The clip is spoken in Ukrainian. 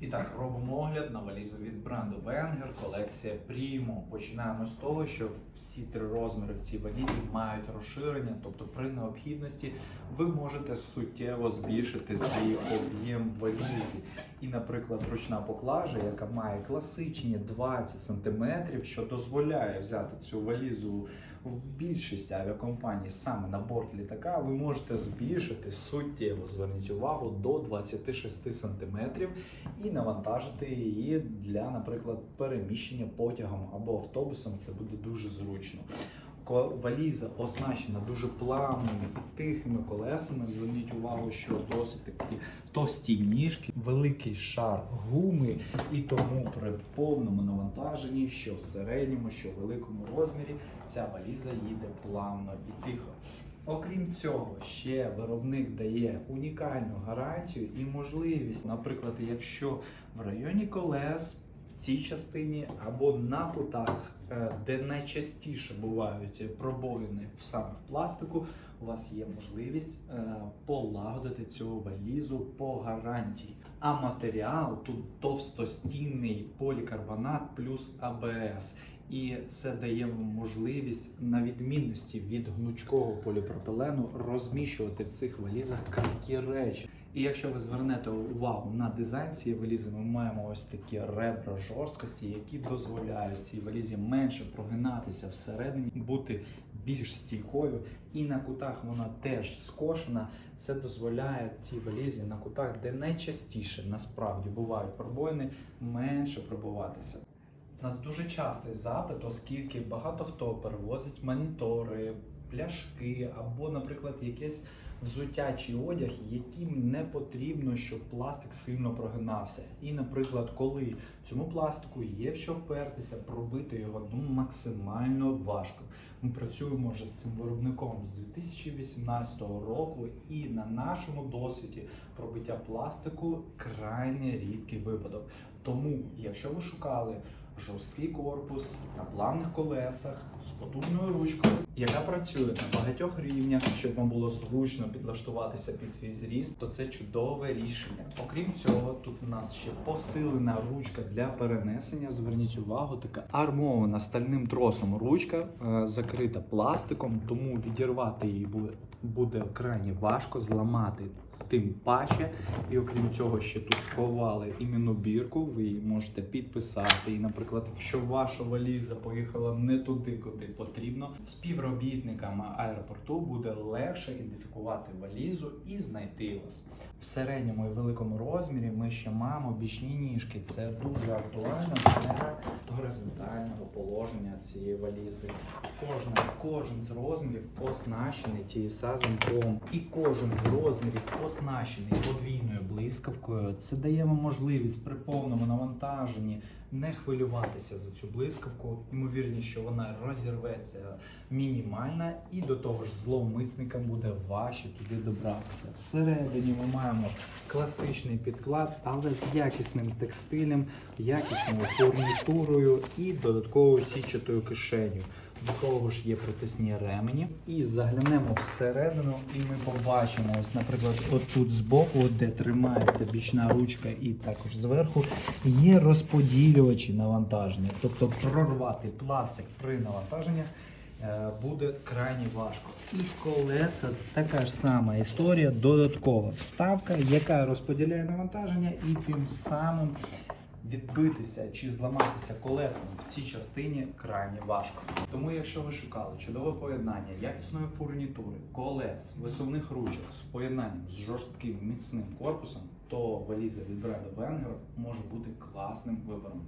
І так, робимо огляд на валізу від бренду Wenger, колекція Primo. Починаємо з того, що всі три розміри в цій валізі мають розширення, тобто при необхідності ви можете суттєво збільшити свій об'єм валізі. І, наприклад, ручна поклажа, яка має класичні 20 см, що дозволяє взяти цю валізу в більшості авіакомпаній саме на борт літака, ви можете збільшити суттєво, зверніть увагу, до 26 см і навантажити її для, наприклад, переміщення потягом або автобусом. Це буде дуже зручно. Валіза оснащена дуже плавними і тихими колесами. Зверніть увагу, що досить такі товсті ніжки, великий шар гуми, і тому при повному навантаженні, що в середньому, що в великому розмірі, ця валіза їде плавно і тихо. Окрім цього, ще виробник дає унікальну гарантію і можливість, наприклад, якщо в районі колес цій частині або на кутах, е, де найчастіше бувають пробоїни саме в пластику, у вас є можливість е, полагодити цю валізу по гарантії. А матеріал тут товстостінний полікарбонат плюс АБС. І це дає вам можливість на відмінності від гнучкого поліпропилену розміщувати в цих валізах крихкі речі. І якщо ви звернете увагу на дизайн цієї валізи, ми маємо ось такі ребра жорсткості, які дозволяють цій валізі менше прогинатися всередині, бути більш стійкою. І на кутах вона теж скошена. Це дозволяє цій валізі на кутах, де найчастіше насправді бувають пробоїни, менше пробуватися. У нас дуже частий запит, оскільки багато хто перевозить монітори, пляшки або, наприклад, якесь взуття чи одяг, яким не потрібно, щоб пластик сильно прогинався. І, наприклад, коли цьому пластику є в що впертися, пробити його ну, максимально важко. Ми працюємо вже з цим виробником з 2018 року, і на нашому досвіді пробиття пластику крайне рідкий випадок. Тому, якщо ви шукали жорсткий корпус на плавних колесах з потужною ручкою, яка працює на багатьох рівнях, щоб вам було зручно підлаштуватися під свій зріст, то це чудове рішення. Окрім цього, тут в нас ще посилена ручка для перенесення. Зверніть увагу, така армована стальним тросом ручка, е, закрита пластиком, тому відірвати її буде, крайне важко зламати. Тим паче, і окрім цього, ще тут сховали іменну бірку. Ви її можете підписати. І, наприклад, якщо ваша валіза поїхала не туди, куди потрібно, співробітникам аеропорту буде легше ідентифікувати валізу і знайти вас. В середньому і великому розмірі ми ще маємо бічні ніжки. Це дуже актуально для горизонтального положення цієї валізи. Кожна, кожен з розмірів оснащений TSA замком, і кожен з розмірів оснащений подвійною блискавкою. Це дає вам можливість при повному навантаженні не хвилюватися за цю блискавку. Ймовірність, що вона розірветься мінімальна, і до того ж зловмисникам буде важче туди добратися. Всередині ми маємо класичний підклад, але з якісним текстилем, якісною фурнітурою і додатковою січатою кишеню. До того ж є притисні ремені. І заглянемо всередину, і ми побачимо, ось, наприклад, отут збоку, де тримається бічна ручка, і також зверху, є розподілювачі навантаження. Тобто прорвати пластик при навантаженні е, буде крайні важко. І колеса така ж сама історія, додаткова вставка, яка розподіляє навантаження, і тим самим відбитися чи зламатися колесом в цій частині крайне важко. Тому, якщо ви шукали чудове поєднання якісної фурнітури, колес, висувних ручок з поєднанням з жорстким міцним корпусом, то валіза від бренду Wenger може бути класним вибором.